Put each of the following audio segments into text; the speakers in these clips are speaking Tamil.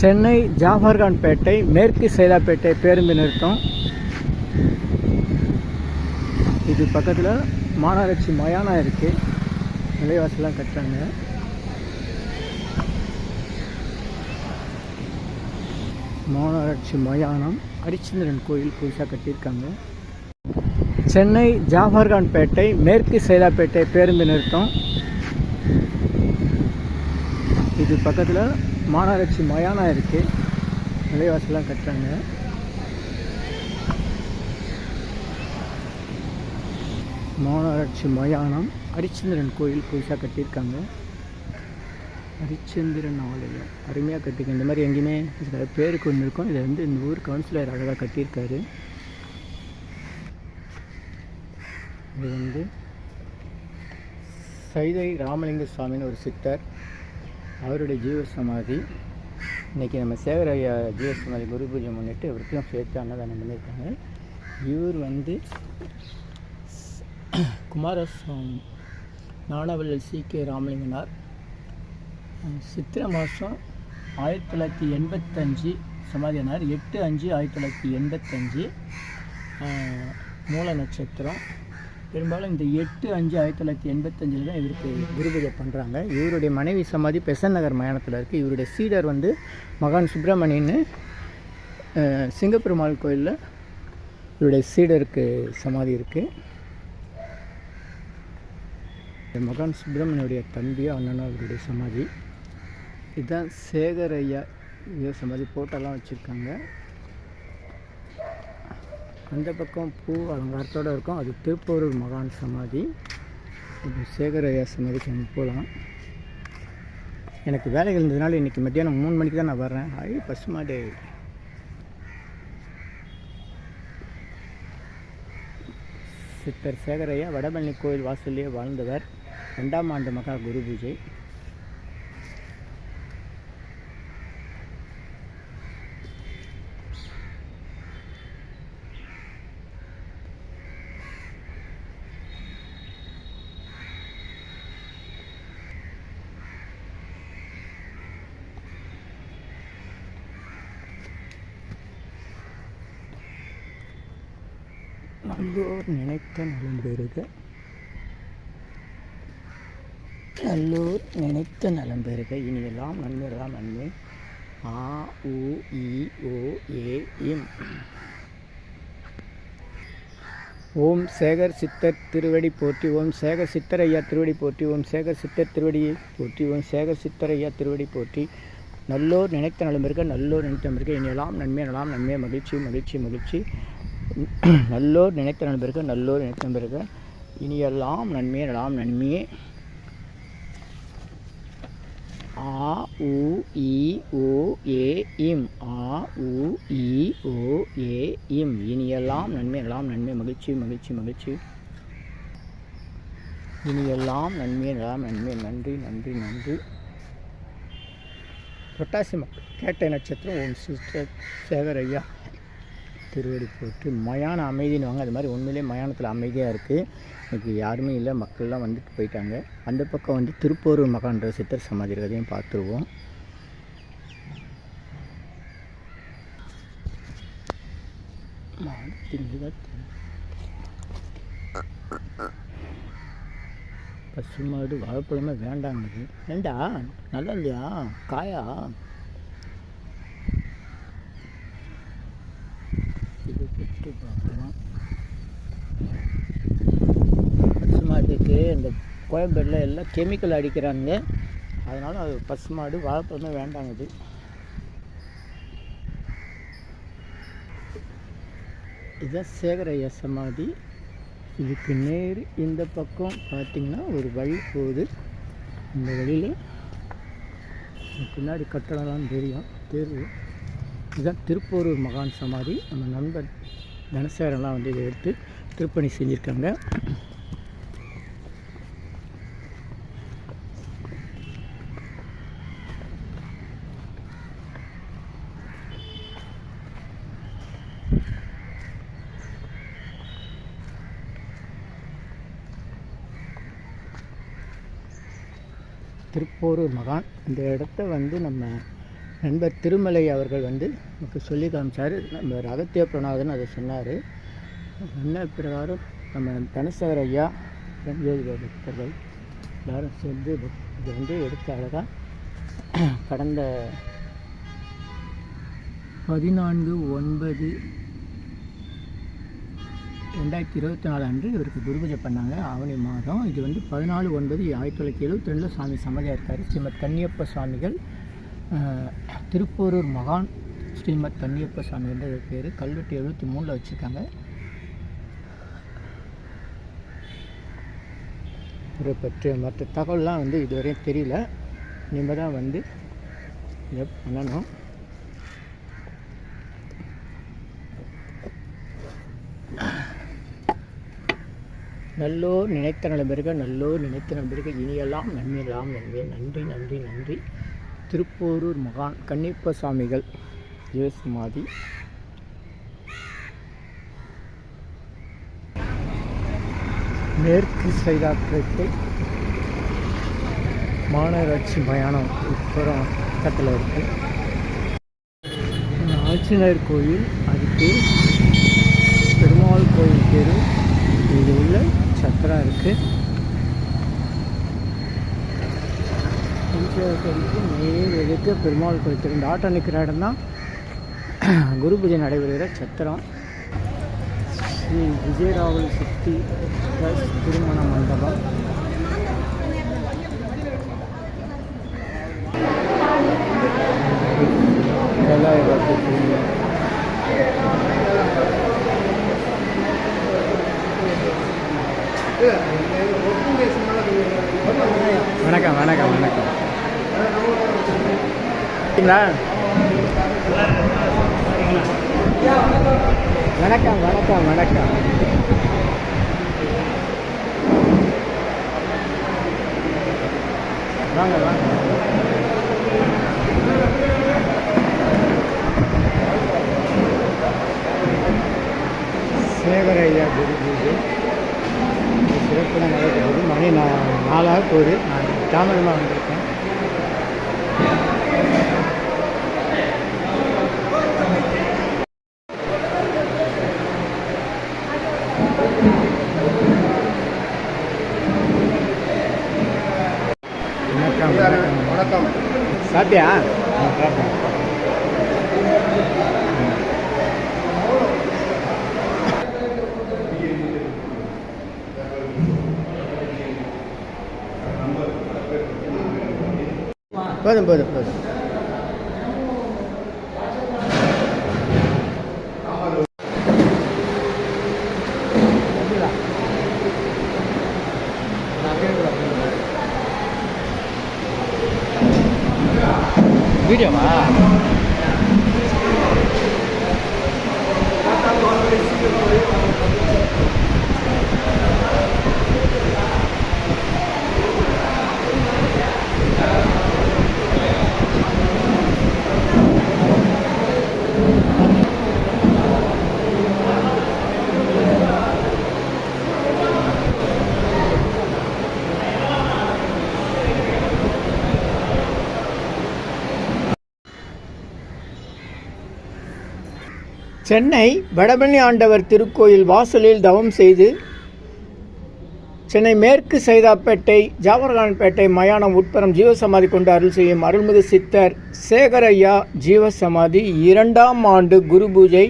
சென்னை ஜாஃபர்கான்பேட்டை மேற்கு சைதாப்பேட்டை பேருந்து நிறுத்தம். இது பக்கத்தில் மாநகராட்சி மயானம் இருக்குது விலைவாசிலாம் கட்டுறாங்க. மாநகராட்சி மயானம் ஹரிச்சந்திரன் கோயில் புதுசாக கட்டியிருக்காங்க. சென்னை ஜாஃபர்கான்பேட்டை மேற்கு சைதாப்பேட்டை பேருந்து நிறுத்தம். இது பக்கத்தில் மாநகராட்சி மயானம் இருக்குது நிலைவாசலாம் கட்டுறாங்க. மாநகராட்சி மயானம் ஹரிச்சந்திரன் கோயில் புதுசாக கட்டியிருக்காங்க. ஹரிச்சந்திரன் ஆலயம் அருமையாக கட்டிருக்காங்க இந்த மாதிரி எங்கேயுமே இதுல பேருக்கு ஒன்று இருக்கும். இதை வந்து இந்த ஊர் கவுன்சிலர் அழகாக கட்டியிருக்காரு. இது வந்து சைதை ராமலிங்க சுவாமின்னு ஒரு சித்தர். அவருடைய ஜீவ சமாதி இன்றைக்கி நம்ம சேகர் ஐயா ஜீவ சமாதி குரு பூஜை முன்னிட்டு இவருக்கும் சேர்த்து அன்னதானம் பண்ணியிருக்காங்க. இவர் வந்து குமாரசுவாமி நாணவல்லல் சி. கே. ராமலிங்கனார். சித்திரை மாதம் ஆயிரத்தி தொள்ளாயிரத்தி எண்பத்தஞ்சு சமாதியானார் எட்டு அஞ்சு ஆயிரத்தி தொள்ளாயிரத்தி எண்பத்தஞ்சு மூல நட்சத்திரம். பெரும்பாலும் இந்த எட்டு அஞ்சு ஆயிரத்தி தொள்ளாயிரத்தி எண்பத்தஞ்சில் தான் இவருக்கு குருபூஜை பண்ணுறாங்க இவருடைய மனைவி சமாதி பெசன் நகர் மயானத்தில் இருக்குது இவருடைய சீடர் வந்து மகான் சுப்பிரமணியன்னு சிங்கப்பெருமாள் கோயிலில் இவருடைய சீடருக்கு சமாதி இருக்குது மகான் சுப்பிரமணியுடைய தம்பியோ அண்ணனோ அவருடைய சமாதி. இதுதான் சேகர் ஐயா சமாதி போட்டோலாம் வச்சுருக்காங்க. அந்த பக்கம் பூ அலங்காரத்தோடு இருக்கும். அது திருப்பூரூர் மகான் சமாதி. இது சமாதி ஐயா சமாதிக்கு நம்ம போகலாம். எனக்கு வேலைகள் இருந்ததுனால இன்றைக்கி மத்தியானம் மூணு மணிக்கு தான் நான் வர்றேன். ஐ பசுமாடே சித்தர் சேகரையா வடபழனி கோயில் வாசல்லே வாழ்ந்தவர். ரெண்டாம் ஆண்டு மகா குரு பூஜை. நல்லோர் நினைத்த நலம்பெறுக நல்லோர் நினைத்த நலம் பெறுக. இனியெல்லாம் நன்மையெல்லாம் நன்மை ஆ உ இ ஓ ஏ இம். ஓம் சேகர் சித்தர் திருவடி போற்றி ஓம் சேகர் சித்தர் ஐயா திருவடி போற்றி ஓம் சேகர் சித்தர் திருவடியை போற்றி ஓம் சேகர் சித்தர் ஐயா திருவடி போற்றி. நல்லோர் நினைத்த நலம் பெறுக நல்லோர் நினைத்த நலம் பெறுக. இனியெல்லாம் நன்மை நலாம் நன்மை. மகிழ்ச்சி மகிழ்ச்சி மகிழ்ச்சி. நல்லோர் நினைத்த நண்பருக்கு நல்லோர் நினைத்த நண்பருக்கு இனியெல்லாம் நன்மையே எல்லாம் நன்மையே. ஆ உ இ ஓ ஏ இம். ஆ உ இ ஓ ஏ இம். இனியெல்லாம் நன்மை எல்லாம் நன்மை. மகிழ்ச்சி மகிழ்ச்சி மகிழ்ச்சி. இனியெல்லாம் நன்மை எல்லாம் நன்மை. நன்றி நன்றி நன்றி. புரட்டாசி மக்கள் கேட்ட நட்சத்திரம். ஓம் சிஸ்டர் சேகர் ஐயா. திருவடி போட்டு மயான அமைதினுவாங்க அது மாதிரி உண்மையிலே மயானத்தில் அமைதியாக இருக்குது இன்னைக்கு யாருமே இல்லை. மக்கள்லாம் வந்துட்டு போயிட்டாங்க. அந்த பக்கம் வந்து திருப்பூரூர் மகான்ற சித்தர் சமாதி இருக்கதையும் பார்த்துருவோம். பசுமாடு வாழைப்பழமே வேண்டாங்குது ஏண்டா நல்லா இல்லையா? காயா? இந்த கோயம்பேடில் எல்லாம் கெமிக்கல் அடிக்கிறாங்க அதனால் அது பசு பசுமாடு வேண்டாங்க இது. இதுதான் சேகரையா சமாதி. இதுக்கு நேர் இந்த பக்கம் பார்த்திங்கன்னா ஒரு வழி போகுது. இந்த வழியில் பின்னாடி கட்டடம்லாம் தெரியும் தெரியும் இதுதான் திருப்பூரூர் மகான் சமாதி. நம்ம நண்பர் தனசேரெல்லாம் வந்து இதை எடுத்து திருப்பணி செஞ்சுருக்காங்க. திருப்போரூர் மகான். இந்த இடத்த வந்து நம்ம நண்பர் திருமலை அவர்கள் வந்து நமக்கு சொல்லி காமிச்சார். நம்ம அகத்திய பிரணாதன் அதை சொன்னார். என்ன பிரகாரம் நம்ம தனசேகர் ஐயா ஜோதிட பக்தர்கள் எல்லாரும் சேர்ந்து இது வந்து எடுத்த அழகாக கடந்த பதினான்கு ஒன்பது ரெண்டாயிரத்தி இருபத்தி நாலு அன்று இவருக்கு குருபூஜை பண்ணாங்க ஆவணி மாதம். இது வந்து பதினாலு ஒன்பது ஆயிரத்தி தொள்ளாயிரத்தி எழுபத்தி ரெண்டில் சாமி சமதியாக இருக்கார். ஸ்ரீமத் கன்னியப்ப சுவாமிகள் திருப்போரூர் மகான் ஸ்ரீமத் கன்னியப்ப சுவாமி என்ற பேர் கல்வெட்டு எழுபத்தி மூணில் வச்சுருக்காங்க. இவரை பற்றிய மற்ற தகவல்லாம் வந்து இதுவரையும் தெரியல. இனிமேல் தான் வந்து இதை பண்ணணும். நல்லோர் நினைத்த நலம்பெருக நல்லோர் நினைத்த நலம்பெருக இனியெல்லாம் நன்மையெல்லாம் நன்மை. நன்றி நன்றி நன்றி. திருப்போரூர் மகான் கன்னிப்ப சாமிகள் ஜீவசமாதி மேற்கு சைதாக்கத்தை மாநகராட்சி மயானம் உட்புறம் பக்கத்தில் இருக்கு. ஆஞ்சநேயர் கோயில் அதுக்கு பெருமாள் கோயில் தெரு இது உள்ள சத்திரம் இருக்குது பஞ்சாயத்து நேர் பெருமாள் கோயில் இந்த ஆட்டோ நிற்கிற இடம் தான் குரு பூஜை நடைபெறுகிற சத்திரம் ஸ்ரீ விஜயராவல் சக்தி ப்ளஸ் திருமண மண்டபம் ஏழாயிரம் ரூபாய் திருமணம் வணக்கம் வணக்கம் வணக்கம் சரிங்களா வணக்கம் வணக்கம் வணக்கம். வாங்க வாங்க. சேகர ஐயா குரு பூஜை இது நடக்கிறது மணி நான் நாலாக போகுது நான் தாமதமாக வந்திருக்கேன் வணக்கம் வணக்கம் வணக்கம் சாப்பிட்டியா ஆ, சாப்பிட்டேன் போதும் போதும் போதும் வீடியோவா சென்னை வடபழனி ஆண்டவர் திருக்கோயில் வாசலில் தவம் செய்து சென்னை மேற்கு சைதாப்பேட்டை ஜாவர்கான்பேட்டை மயானம் உட்புறம் ஜீவசமாதி கொண்டு அருள் செய்யும் அருள்மிகு சித்தர் சேகரையா ஜீவசமாதி இரண்டாம் ஆண்டு குரு பூஜை.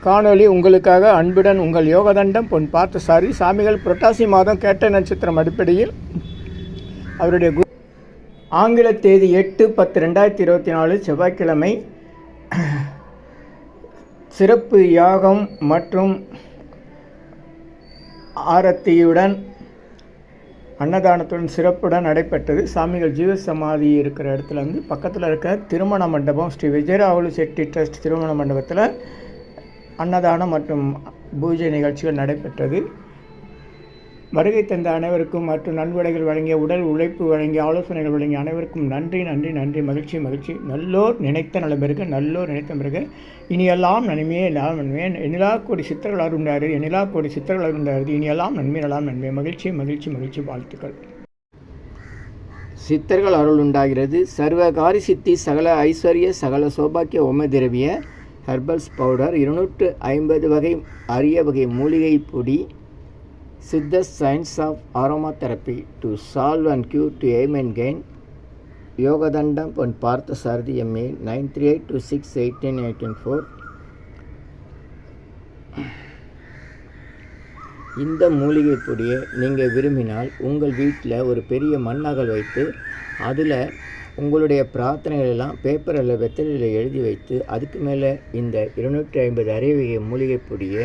காணொளி உங்களுக்காக அன்புடன் உங்கள் யோகதண்டம் பொன் பார்த்தசாரி சாமிகள் புரட்டாசி மாதம் கேட்ட நட்சத்திரம் அடிப்படையில் அவருடைய குரு ஆங்கில தேதி எட்டு பத்து ரெண்டாயிரத்தி இருபத்தி நாலு செவ்வாய்க்கிழமை சிறப்பு யாகம் மற்றும் ஆரத்தியுடன் அன்னதானத்துடன் சிறப்புடன் நடைபெற்றது. சாமிகள் ஜீவசமாதி இருக்கிற இடத்துல வந்து பக்கத்தில் இருக்க திருமண மண்டபம் ஸ்ரீ விஜயராவலு செட்டி ட்ரஸ்ட் திருமண மண்டபத்தில் அன்னதானம் மற்றும் பூஜை நிகழ்ச்சிகள் நடைபெற்றது. வருகை தந்த அனைவருக்கும் மற்றும் நன்கொடைகள் வழங்கிய உடல் உழைப்பு வழங்கிய ஆலோசனைகள் வழங்கிய அனைவருக்கும் நன்றி நன்றி நன்றி மகிழ்ச்சி மகிழ்ச்சி. நல்லோர் நினைத்த நலம் பிறகு நல்லோர் நினைத்த பிறகு இனியெல்லாம் நன்மையே எல்லாம் நன்மையே. எனிலா கோடி சித்தர்கள் அருண்டாரு எனிலா கோடி சித்தர்கள் அருண்டாரு இனியெல்லாம் நன்மை எல்லாம் நன்மை. மகிழ்ச்சி மகிழ்ச்சி மகிழ்ச்சி. வாழ்த்துக்கள். சித்தர்கள் அருள் உண்டாகிறது. சர்வகாரி சித்தி சகல ஐஸ்வர்ய சகல சோபாக்கிய ஒம திரவிய ஹெர்பல்ஸ் பவுடர் இருநூற்று ஐம்பது வகை அரிய வகை மூலிகை பொடி Siddhas science of aromatherapy to solve and cure to aim and gain Yogathandam Pon Partha Sarathy MA nine three eight two six eighteen eighteen four இந்த மூலிகை பொடியை நீங்கள் விரும்பினால் உங்கள் வீட்டில் ஒரு பெரிய மண்ணகல் வைத்து அதில் உங்களுடைய பிரார்த்தனைகள் எல்லாம் பேப்பரில் வெத்தலையில் எழுதி வைத்து அதுக்கு மேலே இந்த இருநூற்றி ஐம்பது அரைவகை மூலிகை பொடியை